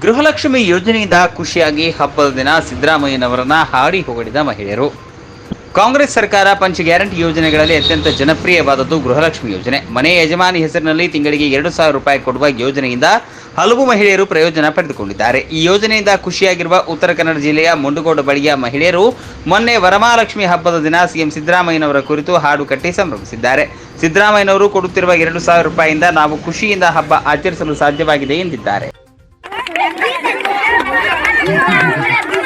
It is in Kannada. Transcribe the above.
ಗೃಹಲಕ್ಷ್ಮಿ ಯೋಜನೆಯಿಂದ ಖುಷಿಯಾಗಿ ಹಬ್ಬದ ದಿನ ಸಿದ್ದರಾಮಯ್ಯನವರನ್ನ ಹಾಡಿ ಹೊಗಳಿದ ಮಹಿಳೆಯರು. ಕಾಂಗ್ರೆಸ್ ಸರ್ಕಾರ ಪಂಚ ಗ್ಯಾರಂಟಿ ಯೋಜನೆಗಳಲ್ಲಿ ಅತ್ಯಂತ ಜನಪ್ರಿಯವಾದದ್ದು ಗೃಹಲಕ್ಷ್ಮಿ ಯೋಜನೆ. ಮನೆ ಯಜಮಾನಿ ಹೆಸರಿನಲ್ಲಿ ತಿಂಗಳಿಗೆ ಎರಡು ಸಾವಿರ ರೂಪಾಯಿ ಕೊಡುವ ಯೋಜನೆಯಿಂದ ಹಲವು ಮಹಿಳೆಯರು ಪ್ರಯೋಜನ ಪಡೆದುಕೊಂಡಿದ್ದಾರೆ. ಈ ಯೋಜನೆಯಿಂದ ಖುಷಿಯಾಗಿರುವ ಉತ್ತರ ಕನ್ನಡ ಜಿಲ್ಲೆಯ ಮುಂಡುಗೋಡು ಬಳಿಯ ಮಹಿಳೆಯರು ಮೊನ್ನೆ ವರಮಹಾಲಕ್ಷ್ಮಿ ಹಬ್ಬದ ದಿನ ಸಿಎಂ ಸಿದ್ದರಾಮಯ್ಯನವರ ಕುರಿತು ಹಾಡು ಕಟ್ಟಿ ಸಂಭ್ರಮಿಸಿದ್ದಾರೆ. ಸಿದ್ದರಾಮಯ್ಯನವರು ಕೊಡುತ್ತಿರುವ ಎರಡು ಸಾವಿರ ರೂಪಾಯಿಯಿಂದ ನಾವು ಖುಷಿಯಿಂದ ಹಬ್ಬ ಆಚರಿಸಲು ಸಾಧ್ಯವಾಗಿದೆ ಎಂದಿದ್ದಾರೆ. ¡Vamos!